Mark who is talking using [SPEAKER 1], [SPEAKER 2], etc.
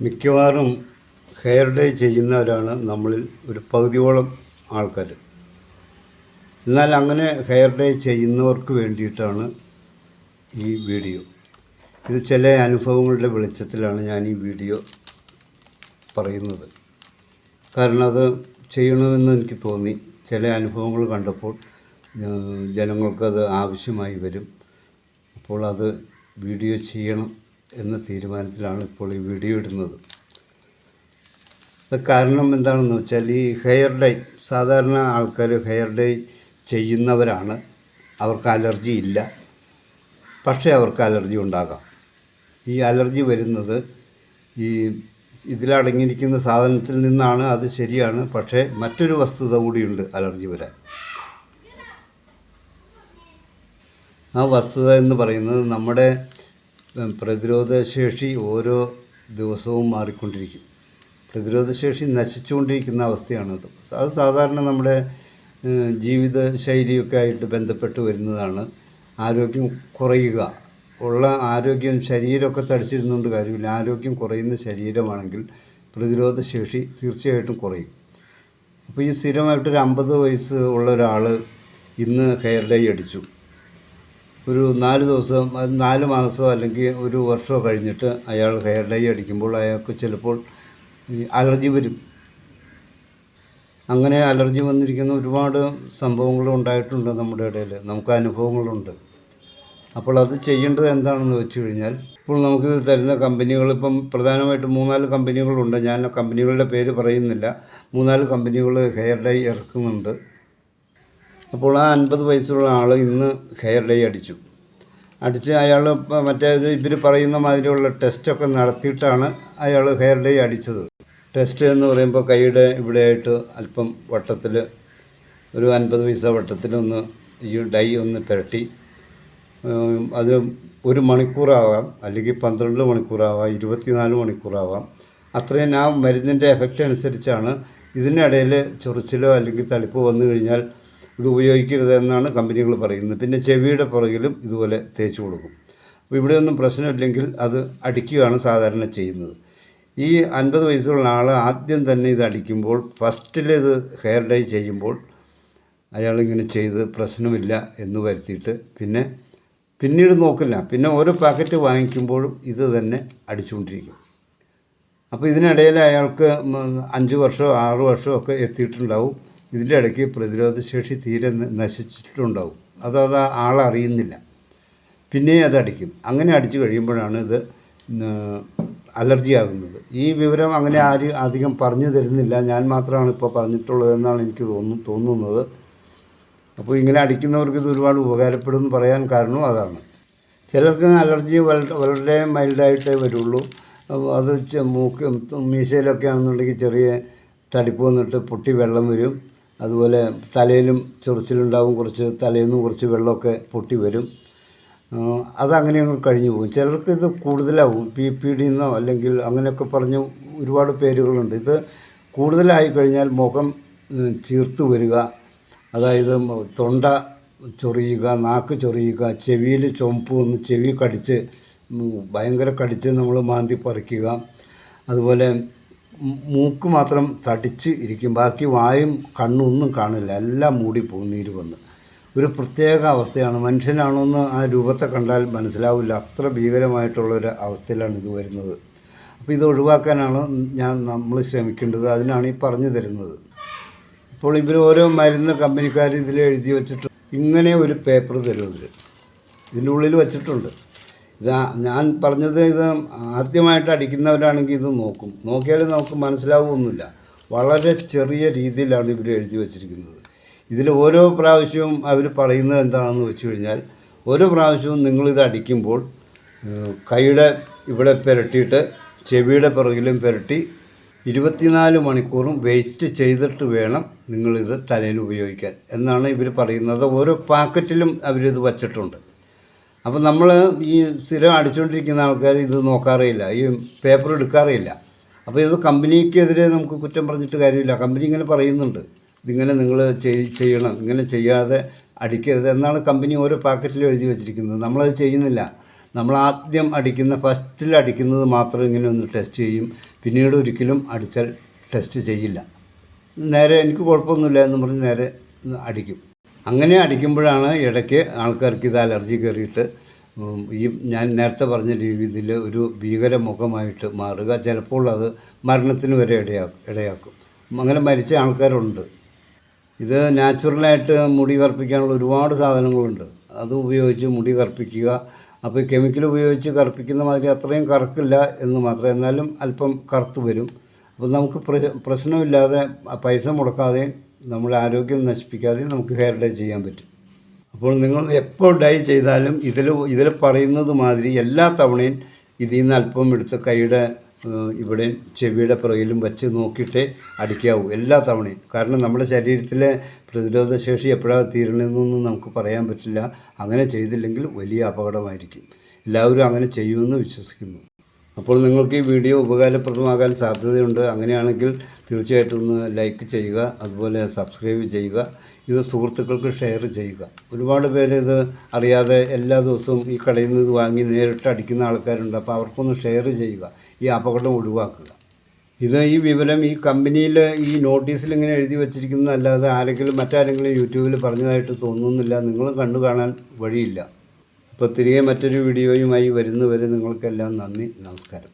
[SPEAKER 1] മിക്കവാറും hair day ചെയ്യുന്നവരാണ് നമ്മളിൽ ഒരു പകുതിയോളം ആൾക്കാർ. എന്നാൽ അങ്ങനെ ഹെയർ ഡേ ചെയ്യുന്നവർക്ക് വേണ്ടിയിട്ടാണ് ഈ വീഡിയോ. ഇത് ചില അനുഭവങ്ങളുടെ വെളിച്ചത്തിലാണ് ഞാൻ ഈ വീഡിയോ പറയുന്നത്. കാരണം അത് ചെയ്യണമെന്ന് എനിക്ക് തോന്നി. ചില അനുഭവങ്ങൾ കണ്ടപ്പോൾ ജനങ്ങൾക്കത് ആവശ്യമായി വരും. അപ്പോൾ അത് വീഡിയോ ചെയ്യണം എന്ന തീരുമാനത്തിലാണ് ഇപ്പോൾ ഈ വീഡിയോ ഇടുന്നത്. കാരണം എന്താണെന്ന് വെച്ചാൽ ഈ ഹെയർ ഡൈ സാധാരണ ആൾക്കാർ ഹെയർ ഡൈ ചെയ്യുന്നവരാണ്. അവർക്ക് അലർജി ഇല്ല. പക്ഷേ അവർക്ക് അലർജി ഉണ്ടാകാം. ഈ അലർജി വരുന്നത് ഈ ഇതിലടങ്ങിയിരിക്കുന്ന സാധനത്തിൽ നിന്നാണ് അത് ശരിയാണ്. പക്ഷേ മറ്റൊരു വസ്തുത കൂടിയുണ്ട് അലർജി വരാൻ. ആ വസ്തുത എന്ന് പറയുന്നത് നമ്മുടെ പ്രതിരോധശേഷി ഓരോ ദിവസവും മാറിക്കൊണ്ടിരിക്കും. പ്രതിരോധശേഷി നശിച്ചുകൊണ്ടിരിക്കുന്ന അവസ്ഥയാണത് അത്. സാധാരണ നമ്മുടെ ജീവിത ശൈലിയൊക്കെ ആയിട്ട് ബന്ധപ്പെട്ട് വരുന്നതാണ്. ആരോഗ്യം കുറയുക. ഉള്ള ആരോഗ്യം ശരീരമൊക്കെ തടിച്ചിരുന്നുകൊണ്ട് കാര്യമില്ല. ആരോഗ്യം കുറയുന്ന ശരീരമാണെങ്കിൽ പ്രതിരോധശേഷി തീർച്ചയായിട്ടും കുറയും. അപ്പോൾ ഈ സ്ഥിരമായിട്ടൊരു അമ്പത് വയസ്സ് ഉള്ള ഒരാൾ ഇന്ന് ഹെയർ ഡൈ അടിച്ചു. ഒരു നാല് ദിവസം നാല് മാസമോ അല്ലെങ്കിൽ ഒരു വർഷമോ കഴിഞ്ഞിട്ട് അയാൾ ഹെയർ ഡൈ അടിക്കുമ്പോൾ അയാൾക്ക് ചിലപ്പോൾ അലർജി വരും. അങ്ങനെ അലർജി വന്നിരിക്കുന്ന ഒരുപാട് സംഭവങ്ങൾ ഉണ്ടായിട്ടുണ്ട് നമ്മുടെ ഇടയിൽ. നമുക്ക് അനുഭവങ്ങളുണ്ട്. അപ്പോൾ അത് ചെയ്യേണ്ടത് എന്താണെന്ന് വെച്ച് കഴിഞ്ഞാൽ ഇപ്പോൾ നമുക്ക് തരുന്ന കമ്പനികൾ ഇപ്പം പ്രധാനമായിട്ടും മൂന്നാൽ കമ്പനികളുണ്ട്. ഞാൻ കമ്പനികളുടെ പേര് പറയുന്നില്ല. മൂന്നാൽ കമ്പനികൾ ഹെയർ ഡൈ ഇറക്കുന്നുണ്ട്. അപ്പോൾ ആ അൻപത് വയസ്സുള്ള ആൾ ഇന്ന് ഹെയർ ഡൈ അടിച്ചു. അടിച്ച് അയാൾ മറ്റേ ഇവർ പറയുന്ന മാതിരിയുള്ള ടെസ്റ്റൊക്കെ നടത്തിയിട്ടാണ് അയാൾ ഹെയർ ഡൈ അടിച്ചത്. ടെസ്റ്റ് എന്ന് പറയുമ്പോൾ കൈയുടെ ഇവിടെയായിട്ട് അല്പം വട്ടത്തിൽ ഒരു അൻപത് പൈസ വട്ടത്തിൽ ഒന്ന് ഈ ഡൈ ഒന്ന് പുരട്ടി. അത് ഒരു മണിക്കൂറാവാം അല്ലെങ്കിൽ പന്ത്രണ്ട് മണിക്കൂറാവാം ഇരുപത്തിനാല് മണിക്കൂറാവാം. അത്രയും ആ മരുന്നിന്റെ എഫക്റ്റ് അനുസരിച്ചാണ് ഇതിനിടയിൽ ചൊറിച്ചിലോ അല്ലെങ്കിൽ തളിപ്പോ വന്നു കഴിഞ്ഞാൽ ഇത് ഉപയോഗിക്കരുത് എന്നാണ് കമ്പനികൾ പറയുന്നത്. പിന്നെ ചെവിയുടെ പുറകിലും ഇതുപോലെ തേച്ച് കൊടുക്കും. അപ്പോൾ ഇവിടെയൊന്നും പ്രശ്നമില്ലെങ്കിൽ അത് അടിക്കുകയാണ് സാധാരണ ചെയ്യുന്നത്. ഈ അൻപത് വയസ്സുള്ള ആൾ ആദ്യം തന്നെ ഇത് അടിക്കുമ്പോൾ ഫസ്റ്റിൽ ഇത് ഹെയർ ഡൈ ചെയ്യുമ്പോൾ അയാളിങ്ങനെ ചെയ്ത് പ്രശ്നമില്ല എന്ന് വരുത്തിയിട്ട് പിന്നെ പിന്നീട് നോക്കില്ല. പിന്നെ ഓരോ പാക്കറ്റ് വാങ്ങിക്കുമ്പോഴും ഇത് തന്നെ അടിച്ചുകൊണ്ടിരിക്കും. അപ്പോൾ ഇതിനിടയിൽ അയാൾക്ക് അഞ്ച് വർഷമോ ആറ് വർഷമോ ഒക്കെ എത്തിയിട്ടുണ്ടാവും. ഇതിന്റെ ഇടയ്ക്ക് പ്രതിരോധശേഷി തീരെ നശിച്ചിട്ടുണ്ടാവും. അതത് അത് ആളറിയുന്നില്ല. പിന്നെയും അത് അടിക്കും. അങ്ങനെ അടിച്ചു കഴിയുമ്പോഴാണ് ഇത് അലർജി ആകുന്നത് ഈ വിവരം അങ്ങനെ ആരും അധികം പറഞ്ഞു തരുന്നില്ല. ഞാൻ മാത്രമാണ് ഇപ്പോൾ പറഞ്ഞിട്ടുള്ളതെന്നാണ് എനിക്ക് തോന്നുന്നു തോന്നുന്നത്. അപ്പോൾ ഇങ്ങനെ അടിക്കുന്നവർക്ക് ഇത് ഒരുപാട് ഉപകാരപ്പെടുമെന്ന് പറയാൻ കാരണവും അതാണ്. ചിലർക്ക് അലർജി വളരെ മൈൽഡായിട്ടേ വരുള്ളൂ. അത് മൂക്ക് മീശയിലൊക്കെ ആണെന്നുണ്ടെങ്കിൽ ചെറിയ തടിപ്പ് വന്നിട്ട് പൊട്ടി വെള്ളം വരും. അതുപോലെ തലയിലും ചൊറിച്ചിലുണ്ടാവും കുറച്ച് തലയിൽ നിന്ന് കുറച്ച് വെള്ളമൊക്കെ പൊട്ടി വരും. അതങ്ങനെ അങ്ങ് കഴിഞ്ഞു പോകും. ചിലർക്ക് ഇത് കൂടുതലാവും. പി പി ഡി എന്നോ അല്ലെങ്കിൽ അങ്ങനെയൊക്കെ പറഞ്ഞ് ഒരുപാട് പേരുകളുണ്ട്. ഇത് കൂടുതലായി കഴിഞ്ഞാൽ മുഖം ചീർത്ത് വരിക. അതായത് തൊണ്ട ചൊറിയുക നാക്ക് ചൊറിയുക ചെവിയിൽ ചുമപ്പ് വന്ന് ചെവി കടിച്ച് ഭയങ്കര കടിച്ച് നമ്മൾ മാന്തി പറിക്കുക. അതുപോലെ മൂക്ക് മാത്രം തടിച്ച് ഇരിക്കും. ബാക്കി വായും കണ്ണും ഒന്നും കാണില്ല. എല്ലാം മൂടിപ്പോകും നീര് വന്ന്. ഒരു പ്രത്യേക അവസ്ഥയാണ്. മനുഷ്യനാണോന്ന് ആ രൂപത്തെ കണ്ടാൽ മനസ്സിലാവില്ല. അത്ര ഭീകരമായിട്ടുള്ളൊരു അവസ്ഥയിലാണ് ഇത് വരുന്നത്. അപ്പോൾ ഇത് ഒഴിവാക്കാനാണ് ഞാൻ നമ്മൾ ശ്രമിക്കേണ്ടത്. അതിനാണ് ഈ പറഞ്ഞു തരുന്നത്. ഇപ്പോൾ ഇവർ ഓരോ മരുന്ന് കമ്പനിക്കാർ ഇതിൽ എഴുതി വെച്ചിട്ട് ഇങ്ങനെ ഒരു പേപ്പർ തരും ഇതിൽ ഇതിന്റെ ഉള്ളിൽ വെച്ചിട്ടുണ്ട്. ഇത് ഞാൻ പറഞ്ഞത് ഇത് ആദ്യമായിട്ട് അടിക്കുന്നവരാണെങ്കിൽ ഇത് നോക്കും. നോക്കിയാലും നമുക്ക് മനസ്സിലാവുമൊന്നുമില്ല വളരെ ചെറിയ രീതിയിലാണ് ഇവർ എഴുതി വച്ചിരിക്കുന്നത്. ഇതിൽ ഓരോ പ്രാവശ്യവും അവർ പറയുന്നത് എന്താണെന്ന് വെച്ച് കഴിഞ്ഞാൽ ഓരോ പ്രാവശ്യവും നിങ്ങളിത് അടിക്കുമ്പോൾ കൈയുടെ ഇവിടെ പുരട്ടിയിട്ട് ചെവിയുടെ പിറകിലും പുരട്ടി ഇരുപത്തിനാല് മണിക്കൂറും വെയിറ്റ് ചെയ്തിട്ട് വേണം നിങ്ങളിത് തലയിൽ ഉപയോഗിക്കാൻ. എന്നാണ് ഇവർ പറയുന്നത്. ഓരോ പാക്കറ്റിലും അവരിത് വച്ചിട്ടുണ്ട്. അപ്പോൾ നമ്മൾ ഈ സ്ഥിരം അടിച്ചുകൊണ്ടിരിക്കുന്ന ആൾക്കാർ ഇത് നോക്കാറേയില്ല. ഈ പേപ്പർ എടുക്കാറേയില്ല. അപ്പോൾ ഇത് കമ്പനിക്കെതിരെ നമുക്ക് കുറ്റം പറഞ്ഞിട്ട് കാര്യമില്ല. കമ്പനി ഇങ്ങനെ പറയുന്നുണ്ട്. ഇതിങ്ങനെ നിങ്ങൾ ചെയ്യണം. ഇങ്ങനെ ചെയ്യാതെ അടിക്കരുത് എന്നാണ് കമ്പനി ഓരോ പാക്കറ്റിൽ എഴുതി വെച്ചിരിക്കുന്നത്. നമ്മളത് ചെയ്യുന്നില്ല. നമ്മൾ ആദ്യം അടിക്കുന്ന ഫസ്റ്റിൽ അടിക്കുന്നത് മാത്രം ഇങ്ങനെ ഒന്ന് ടെസ്റ്റ് ചെയ്യും. പിന്നീട് ഒരിക്കലും അടിച്ചാൽ ടെസ്റ്റ് ചെയ്യില്ല. നേരെ എനിക്ക് കുഴപ്പമൊന്നുമില്ല എന്ന് പറഞ്ഞ് നേരെ അടിക്കും. അങ്ങനെ അടിക്കുമ്പോഴാണ് ഇടയ്ക്ക് ആൾക്കാർക്ക് ഇത് അലർജി കയറിയിട്ട് ഈ ഞാൻ നേരത്തെ പറഞ്ഞ രീതിയിൽ ഒരു ഭീകര മുഖമായിട്ട് മാറുക. ചിലപ്പോൾ അത് മരണത്തിന് വരെ ഇടയാക്കും ഇടയാക്കും. അങ്ങനെ മരിച്ച ആൾക്കാരുണ്ട്. ഇത് നാച്ചുറലായിട്ട് മുടി കറുപ്പിക്കാനുള്ള ഒരുപാട് സാധനങ്ങളുണ്ട്. അത് ഉപയോഗിച്ച് മുടി കറുപ്പിക്കുക. അപ്പോൾ കെമിക്കൽ ഉപയോഗിച്ച് കറുപ്പിക്കുന്ന മാതിരി അത്രയും കറുക്കില്ല എന്ന് മാത്രം. എന്നാലും അല്പം കറുത്ത് വരും. അപ്പോൾ നമുക്ക് പ്രശ്നമില്ലാതെ പൈസ മുടക്കാതെ നമ്മുടെ ആരോഗ്യം നശിപ്പിക്കാതെ നമുക്ക് ഹെയർ ഡൈ ചെയ്യാൻ പറ്റും. അപ്പോൾ നിങ്ങൾ എപ്പോൾ ഡൈ ചെയ്താലും ഇതിൽ ഇതിൽ പറയുന്നത് മാതിരി എല്ലാ തവണയും ഇതിൽ നിന്ന് അല്പം എടുത്ത് കൈയുടെ ഇവിടെ ചെവിയുടെ പുറകിലും വെച്ച് നോക്കിയിട്ടേ അടിക്കാവൂ എല്ലാ തവണയും. കാരണം നമ്മുടെ ശരീരത്തിലെ പ്രതിരോധ ശേഷി എപ്പോഴാണ് തീരണമെന്നൊന്നും നമുക്ക് പറയാൻ പറ്റില്ല. അങ്ങനെ ചെയ്തില്ലെങ്കിൽ വലിയ അപകടമായിരിക്കും. എല്ലാവരും അങ്ങനെ ചെയ്യുമെന്ന് വിശ്വസിക്കുന്നു. അപ്പോൾ നിങ്ങൾക്ക് ഈ വീഡിയോ ഉപകാരപ്രദമാകാൻ സാധ്യതയുണ്ട്. അങ്ങനെയാണെങ്കിൽ തീർച്ചയായിട്ടും ഒന്ന് ലൈക്ക് ചെയ്യുക അതുപോലെ സബ്സ്ക്രൈബ് ചെയ്യുക ഇത് സുഹൃത്തുക്കൾക്ക് ഷെയർ ചെയ്യുക. ഒരുപാട് പേര് ഇത് അറിയാതെ എല്ലാ ദിവസവും ഈ കടയിൽ നിന്ന് ഇത് വാങ്ങി നേരിട്ട് അടിക്കുന്ന ആൾക്കാരുണ്ട്. അപ്പോൾ അവർക്കൊന്ന് ഷെയർ ചെയ്യുക ഈ അപകടം ഒഴിവാക്കുക. ഇത് ഈ വിവരം ഈ കമ്പനിയിൽ ഈ നോട്ടീസിൽ ഇങ്ങനെ എഴുതി വെച്ചിരിക്കുന്നതല്ലാതെ ആരെങ്കിലും മറ്റാരെങ്കിലും യൂട്യൂബിൽ പറഞ്ഞതായിട്ട് തോന്നുന്നില്ല. നിങ്ങൾ കണ്ടു കാണാൻ വഴിയില്ല. അപ്പോൾ തിരികെ മറ്റൊരു വീഡിയോയുമായി വരുന്നവരെ നിങ്ങൾക്കെല്ലാം നന്ദി നമസ്കാരം.